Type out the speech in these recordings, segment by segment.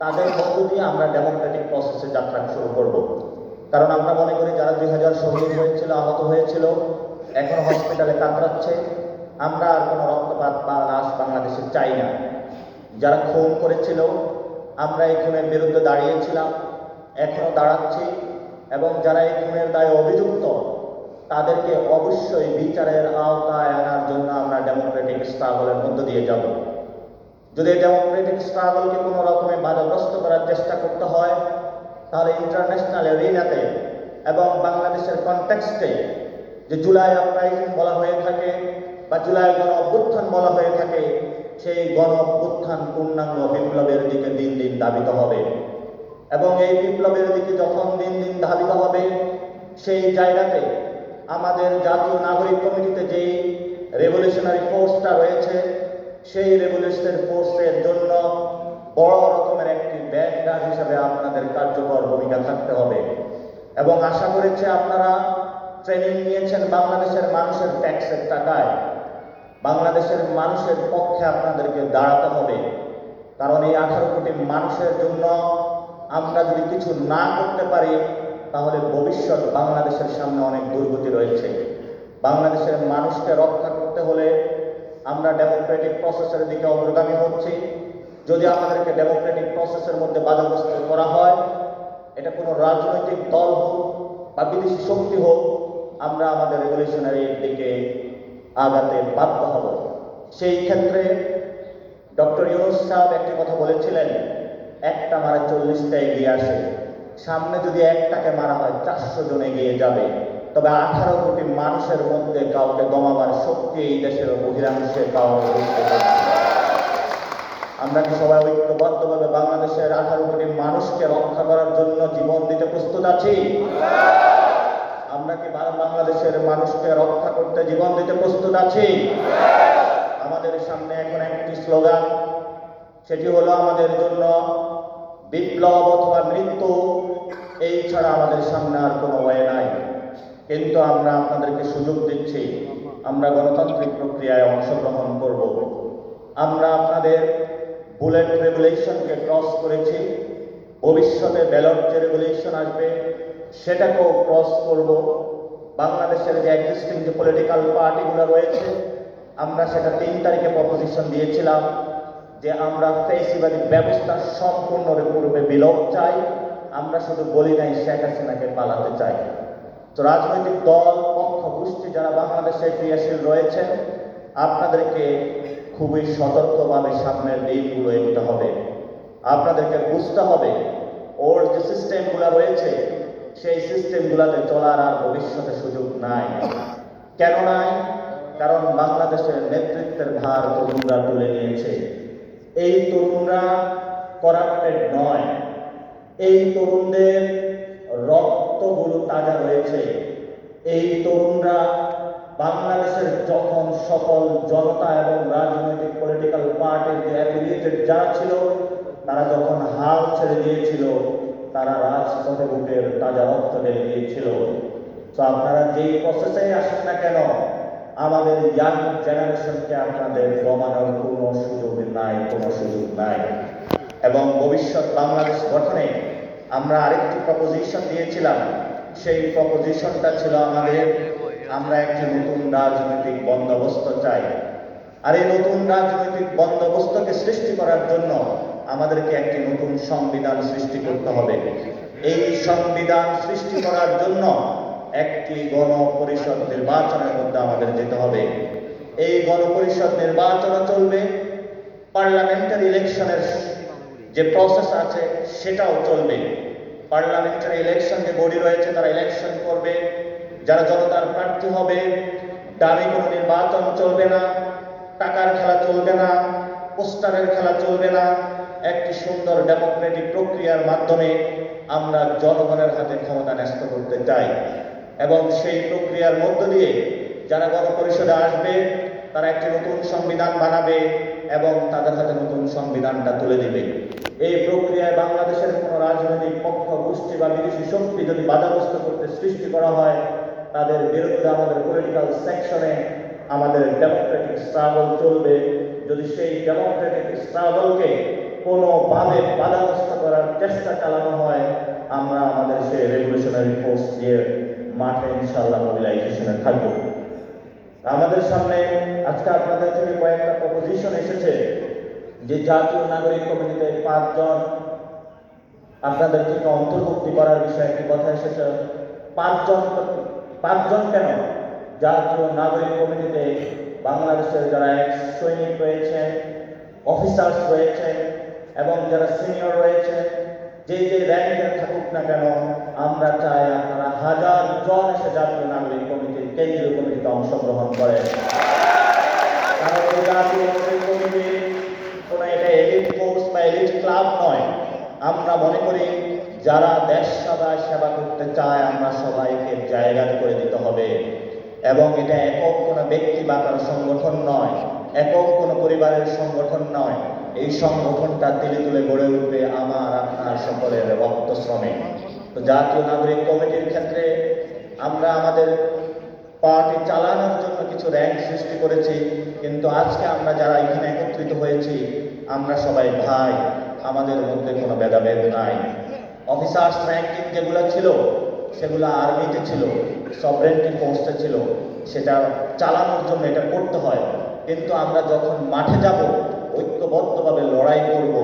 তাদের মধ্য দিয়ে আমরা ডেমোক্রেটিক প্রসেসে যাত্রা শুরু করব। কারণ আমরা মনে করি, যারা দুই হাজার শহীদ হয়েছিল, আহত হয়েছিল, এখন হসপিটালে কাতরাচ্ছে, আমরা আর কোনো রক্তপাত বা লাশ বাংলাদেশে চাই না। যারা খুন করেছিল, আমরা এই খুনের বিরুদ্ধে দাঁড়িয়েছিলাম, এখনও দাঁড়াচ্ছি, এবং যারা এই খুনের দায়ে অভিযুক্ত, তাদেরকে অবশ্যই বিচারের আওতায় আনার জন্য আমরা ডেমোক্রেটিক স্ট্রাগলের মধ্য দিয়ে যাব। যদি ডেমোক্রেটিক স্ট্রাগলকে কোনো রকমে বাধাগ্রস্ত করার চেষ্টা করতে হয়, তাহলে ইন্টারন্যাশনাল এরিনাতে এবং বাংলাদেশের কনটেক্সটে যে জুলাই আপরাইজিং বলা হয়ে থাকে বা জুলাই গণ অভ্যুত্থান বলা হয়ে থাকে, সেই গণ অভ্যুত্থান পূর্ণাঙ্গ বিপ্লবের দিকে দিন দিন দাবিত হবে। এবং এই বিপ্লবের দিকে যখন দিন দিন ধাবিত হবে, সেই জায়গাতে আমাদের জাতীয় নাগরিক কমিটিতে যেই রেভলিউশনারি ফোর্সটা রয়েছে সেই রেভলিউশনারি ফোর্সের জন্য বড় রকমের একটি ব্যান্ডার হিসেবে আপনাদের কার্যকর ভূমিকা থাকতে হবে। এবং আশা করেছে আপনারা ট্রেনিং নিয়েছেন বাংলাদেশের মানুষের ট্যাক্সের টাকায়। বাংলাদেশের মানুষের পক্ষে আপনাদেরকে দাঁড়াতে হবে। কারণ এই আঠারো কোটি মানুষের জন্য আমরা যদি কিছু না করতে পারি, তাহলে ভবিষ্যৎ বাংলাদেশের সামনে অনেক দুর্গতি রয়েছে। বাংলাদেশের মানুষকে রক্ষা করতে হলে আমরা ডেমোক্রেটিক প্রসেসের দিকে অগ্রগামী হচ্ছি। যদি আমাদেরকে ডেমোক্রেটিক প্রসেসের মধ্যে বাধাগ্রস্ত করা হয়, এটা কোনো রাজনৈতিক দল হোক বা বিদেশি শক্তি হোক, আমরা আমাদের রেগুলেশনারির দিকে আগাতে বাধ্য হব। সেই ক্ষেত্রে ডক্টর ইউনুস সাহেব একটি কথা বলেছিলেন, একটা মারা চল্লিশটা এগিয়ে আসে, সামনে যদি একটাকে মারা হয়, চারশো জন এগিয়ে যাবে। তবে আঠারো কোটি মানুষের মধ্যে কাউকে দমাবার শক্তি এই দেশের বহিরাংশে কাউকে। আমরা কি সবাই ঐক্যবদ্ধভাবে বাংলাদেশের আঠারো কোটি মানুষকে রক্ষা করার জন্য জীবন দিতে প্রস্তুত আছি? আমরা কি বাংলাদেশের মানুষকে রক্ষা করতে জীবন দিতে প্রস্তুত আছি? আমাদের সামনে এখন একটি স্লোগান, সেটি হলো আমাদের জন্য বিপ্লব অথবা মৃত্যু, এই ছাড়া আমাদের সামনে আর কোনো ওয়ে নাই। কিন্তু আমরা আপনাদেরকে সুযোগ দিচ্ছি, আমরা গণতান্ত্রিক প্রক্রিয়ায় অংশগ্রহণ করব। আমরা আপনাদের বুলেট রেগুলেশনকে ক্রস করেছি, ভবিষ্যতে ব্যালট যে রেগুলেশন আসবে, সেটাকেও ক্রস করব। বাংলাদেশের যে এক্সিস্টিং যে পলিটিক্যাল পার্টিগুলো রয়েছে, আমরা সেটা তিন তারিখে প্রপোজিশন দিয়েছিলাম যে আমরা ফেসিবাদী ব্যবস্থা সম্পূর্ণ পূর্বে বিলোপ চাই, আমরা শুধু বলি নাই শেখ হাসিনাকে পালাতে চাই। তো রাজনৈতিক দল, পক্ষ, গোষ্ঠী যারা বাংলাদেশে ক্রিয়াশীল রয়েছেন আপনাদেরকে খুবই সতর্কভাবে সামনের দিনগুলো এগোতে হবে। আপনাদেরকে বুঝতে হবে, ওর যে সিস্টেমগুলো রয়েছে, সেই সিস্টেমগুলোতে চলার আর ভবিষ্যতে সুযোগ নাই। কেন নাই? কারণ বাংলাদেশের নেতৃত্বের ভার তরুণরা তুলে নিয়েছে। এই তরুণরা করাপ্টেড নয়। এই তরুণদের তাজা রয়েছে। এই তরুণরা বাংলাদেশের যখন সকল জনতা এবং রাজনৈতিক পলিটিক্যাল পার্টির যে অ্যাফিলিয়েটেড যারা ছিল, তারা যখন হাল ছেড়ে দিয়েছিল, তারা রাজপথে বুকের তাজা রক্ত ঢেলে দিয়েছিল। তো আপনারা যেই প্রসেসে আসেন না কেন, আমাদের ইয়াং জেনারেশনকে আপনাদের জমানোর কোনো সুযোগ নাই, কোনো সুযোগ নাই। এবং ভবিষ্যৎ বাংলাদেশ গঠনে আমরা আরেকটি প্রপোজিশন দিয়েছিলাম। সেই প্রপোজিশনটা ছিল আমাদের, আমরা একটি নতুন রাজনৈতিক বন্দোবস্ত চাই। আর এই নতুন রাজনৈতিক বন্দোবস্তকে সৃষ্টি করার জন্য আমাদেরকে একটি নতুন সংবিধান সৃষ্টি করতে হবে। এই সংবিধান সৃষ্টি করার জন্য একটি গণপরিষদ নির্বাচনের মধ্যে আমাদের যেতে হবে। এই গণপরিষদ নির্বাচন চলবে, পার্লামেন্টারি ইলেকশনের যে প্রসেস আছে সেটাও চলবে। পার্লামেন্টারি ইলেকশন যে বডি রয়েছে, তারা ইলেকশন করবে। যারা জনতার প্রার্থী হবে দামি কোনো নির্বাচন চলবে না, টাকার খেলা চলবে না, পোস্টারের খেলা চলবে না। একটি সুন্দর ডেমোক্রেটিক প্রক্রিয়ার মাধ্যমে আমরা জনগণের হাতে ক্ষমতা ন্যস্ত করতে চাই। এবং সেই প্রক্রিয়ার মধ্য দিয়ে যারা গণপরিষদে আসবে তারা একটি নতুন সংবিধান বানাবে এবং তাদের হাতে নতুন সংবিধানটা তুলে দিবে। এই প্রক্রিয়ায় বাংলাদেশের কোনো রাজনৈতিক পক্ষ, গোষ্ঠী বা বিদেশি শক্তি যদি বাধাগ্রস্ত করতে সৃষ্টি করা হয়, তাদের বিরুদ্ধে আমাদের পলিটিক্যাল সেকশনে আমাদের ডেমোক্রেটিক স্ট্রাগল চলবে। যদি সেই ডেমোক্রেটিক স্ট্রাগলকে কোনোভাবে বাধাগ্রস্ত করার চেষ্টা চালানো হয়, আমরা আমাদের সেই রেগুলেশনারি ফোর্স দিয়ে মাঠে ইনশাল্লাহ মোবিলাইজেশনে থাকব। আমাদের সামনে আজকে আপনাদের জন্য কয়েকটা প্রপোজিশন এসেছে যে জাতীয় নাগরিক কমিটিতে পাঁচজন আপনাদেরকে অন্তর্ভুক্তি করার বিষয়ে একটি কথা এসেছে। পাঁচজন পাঁচজন কেন? জাতীয় নাগরিক কমিটিতে বাংলাদেশের যারা ex সৈনিক রয়েছেন অফিসার্স রয়েছেন এবং যারা সিনিয়র রয়েছে, যে যে র্যাঙ্কে থাকুক না কেন, আমরা চাই আপনারা হাজার জন এসে জাতীয় কেন্দ্রীয় কমিটিতে অংশগ্রহণ জাতীয় কমিটি কোনো এটা ক্লাব নয়। আমরা মনে করি যারা দেশ সেবায় সেবা করতে চায়, আমরা সবাইকে জায়গা করে দিতে হবে। এবং এটা একক কোনো ব্যক্তি বা কারও সংগঠন নয়, একক কোনো পরিবারের সংগঠন নয়। এই সংগঠনটা তিলে তুলে গড়ে উঠবে আমার, আপনার সকলের রক্ত শ্রমে তো জাতীয় নাগরিক কমিটির ক্ষেত্রে আমরা আমাদের পার্টি চালানোর জন্য কিছু র্যাঙ্ক সৃষ্টি করেছি, কিন্তু আজকে আমরা যারা এখানে একত্রিত হয়েছি, আমরা সবাই ভাই, আমাদের মধ্যে কোনো ভেদাভেদ নাই। অফিসার্স র্যাঙ্কিং যেগুলো ছিল, সেগুলো আর্মিতে ছিল সবরেন্টি ফোর্সে ছিল, সেটা চালানোর জন্য এটা করতে হয়। কিন্তু আমরা যখন মাঠে যাব, ঐক্যবদ্ধভাবে লড়াই করব,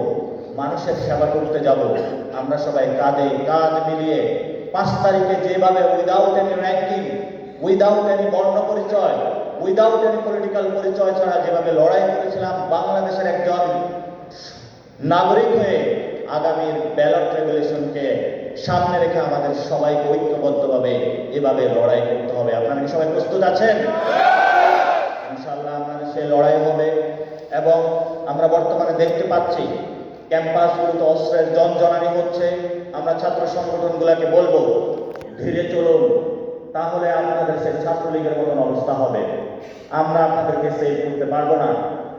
মানুষের সেবা করতে যাব, আমরা সবাই কাঁধে কাঁধ মিলিয়ে পাঁচ তারিখে যেভাবে without any ranking without any বর্ণ পরিচয় উইদাউট এনি পলিটিক্যাল পরিচয় ছাড়া যেভাবে লড়াই করেছিলাম, বাংলাদেশের একজন নাগরিক হয়ে আগামীর ব্যালট রেগুলেশনকে সামনে রেখে আমাদের সবাইকে ঐক্যবদ্ধভাবে এভাবে লড়াই করতে হবে। আপনারা কি সবাই প্রস্তুত আছেন? ইনশাল্লাহ আমাদের সেই লড়াই হবে এবং আমরা বর্তমানে দেখতে পাচ্ছি ক্যাম্পাসগুলোতে অস্ত্রের জনজনানি হচ্ছে। আমরা ছাত্র সংগঠনগুলোকে বলব, ধীরে চলুন। তাহলে আপনাদের সেই ছাত্রলীগের মতন অবস্থা হবে। আমরা আপনাদেরকে সেভ করতে পারব না,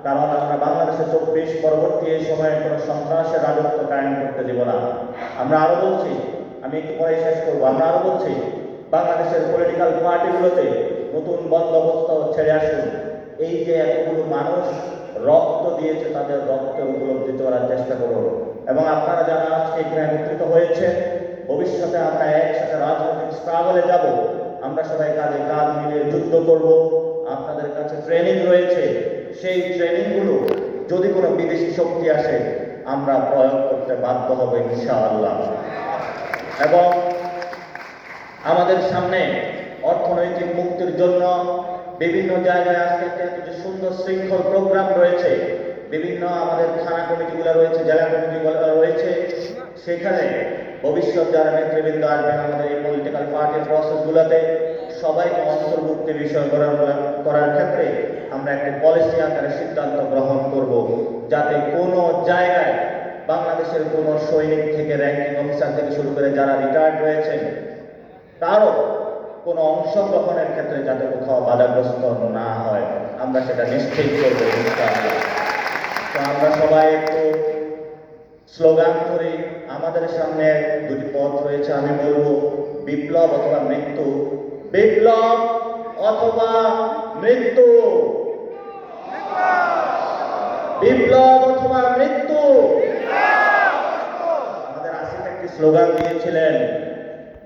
কারণ আমরা বাংলাদেশে চব্বিশ পরবর্তী এই সময়ে কোনো সন্ত্রাসের রাজত্ব কায়েম করতে দেব না। আমরা আরও বলছি, আমি একটু পরে শেষ করব, আমরা আরও বলছি, বাংলাদেশের পলিটিক্যাল পার্টিগুলোতে নতুন বন্দোবস্ত ছেড়ে আসুন। এই যে এতগুলো মানুষ রক্ত দিয়েছে তাদের রক্তের উপলব্ধি করার চেষ্টা করুন। এবং আপনারা যারা আজকে এখানে একত্রিত হয়েছে ভবিষ্যতে আমরা একসাথে রাজনৈতিক স্ট্রাগলে যাব। আমরা সবাই কাঁধে কাঁধ মিলে যুদ্ধ করব। আপনাদের কাছে ট্রেনিং রয়েছে। সেই ট্রেনিংগুলো যদি কোনো বিদেশি শক্তি আসে, আমরা প্রয়োগ করতে বাধ্য হব ইনশাআল্লাহ। এবং আমাদের সামনে অর্থনৈতিক মুক্তির জন্য বিভিন্ন জায়গায় আজকে একটা যে সুন্দর শৃঙ্খল প্রোগ্রাম রয়েছে। বিভিন্ন আমাদের থানা কমিটিগুলো রয়েছে, জেলা কমিটিগুলো রয়েছে। সেখানে ভবিষ্যৎ যারা নেতৃবৃন্দ আসবেন আমাদের এই পলিটিক্যাল পার্টির প্রসেসগুলোতে সবাইকে অন্তর্ভুক্তি বিষয় করার করার ক্ষেত্রে আমরা একটা পলিসি আকারে সিদ্ধান্ত গ্রহণ করব যাতে কোনো জায়গায় বাংলাদেশের কোনো সৈনিক থেকে র্যাঙ্কিং অফিসার থেকে শুরু করে যারা রিটায়ার্ড রয়েছেন, তারও কোনো অংশগ্রহণের ক্ষেত্রে যাতে কোথাও বাধাগ্রস্ত না হয় আমরা সেটা নিশ্চিত করব। তো আমরা সবাই একটু স্লোগান করি আমাদের সামনে দুটি পথ রয়েছে, আমি বলব বিপ্লব অথবা মৃত্যু। বিপ্লব অথবা মৃত্যু। বিপ্লব অথবা মৃত্যু। আমাদের আসিফ একটি স্লোগান দিয়েছিলেন